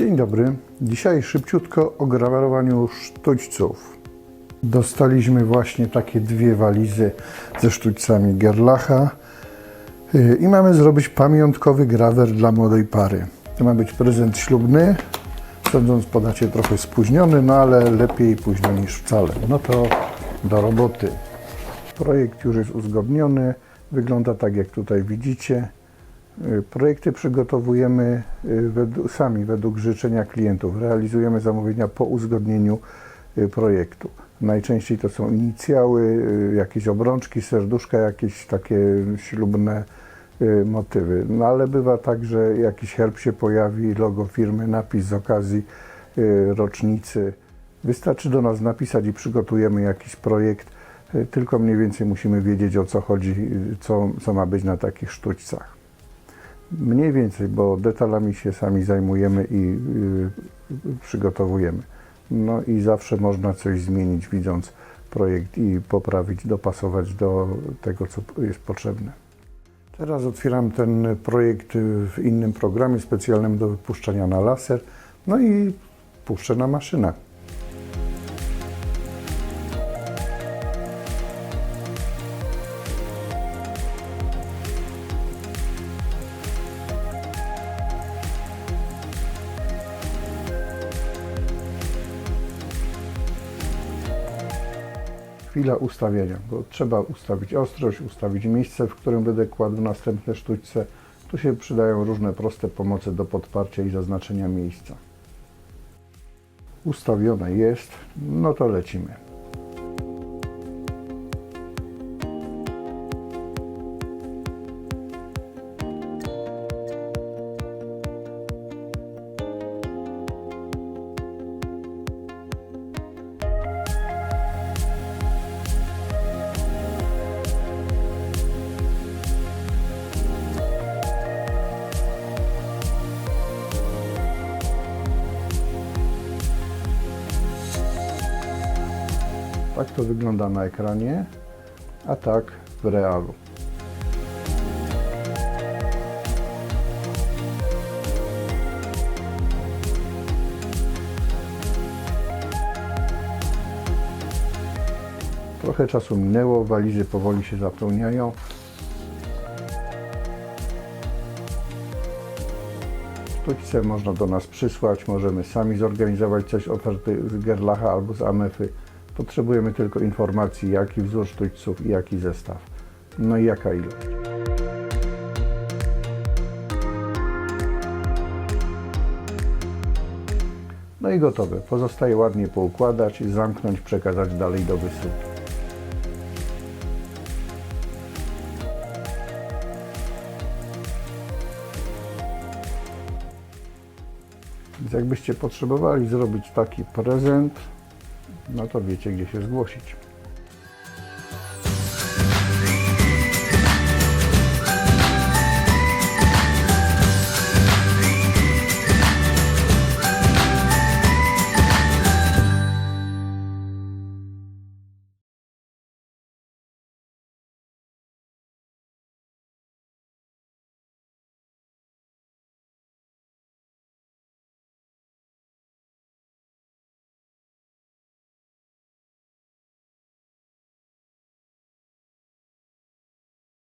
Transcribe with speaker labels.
Speaker 1: Dzień dobry. Dzisiaj szybciutko o grawerowaniu sztućców. Dostaliśmy właśnie takie dwie walizy ze sztućcami Gerlacha Yy, i mamy zrobić pamiątkowy grawer dla młodej pary. To ma być prezent ślubny, sądząc po dacie trochę spóźniony, no ale lepiej późno niż wcale. No to do roboty. Projekt już jest uzgodniony, wygląda tak jak tutaj widzicie. Y, Projekty przygotowujemy y, według, sami według życzenia klientów. Realizujemy zamówienia po uzgodnieniu y, projektu. Najczęściej to są inicjały, jakieś obrączki, serduszka, jakieś takie ślubne motywy. No ale bywa tak, że jakiś herb się pojawi, logo firmy, napis z okazji rocznicy. Wystarczy do nas napisać i przygotujemy jakiś projekt, tylko mniej więcej musimy wiedzieć o co chodzi, co, co ma być na takich sztućcach. Mniej więcej, bo detalami się sami zajmujemy i y, przygotowujemy. No i zawsze można coś zmienić, widząc projekt i poprawić, dopasować do tego, co jest potrzebne. Teraz otwieram ten projekt w innym programie specjalnym do wypuszczania na laser, no i puszczę na maszynę. Chwila ustawienia, bo trzeba ustawić ostrość, ustawić miejsce, w którym będę kładł następne sztućce. Tu się przydają różne proste pomoce do podparcia i zaznaczenia miejsca. Ustawione jest, no to lecimy. Tak to wygląda na ekranie, a tak w realu. Trochę czasu minęło, walizy powoli się zapełniają. Sztućce można do nas przysłać, możemy sami zorganizować coś oferty z Gerlacha albo z Amefy. Potrzebujemy tylko informacji, jaki wzór sztućców i jaki zestaw. No i jaka ilość. No i gotowe. Pozostaje ładnie poukładać, zamknąć, przekazać dalej do wysyłki. Więc jakbyście potrzebowali zrobić taki prezent, no to wiecie, gdzie się zgłosić.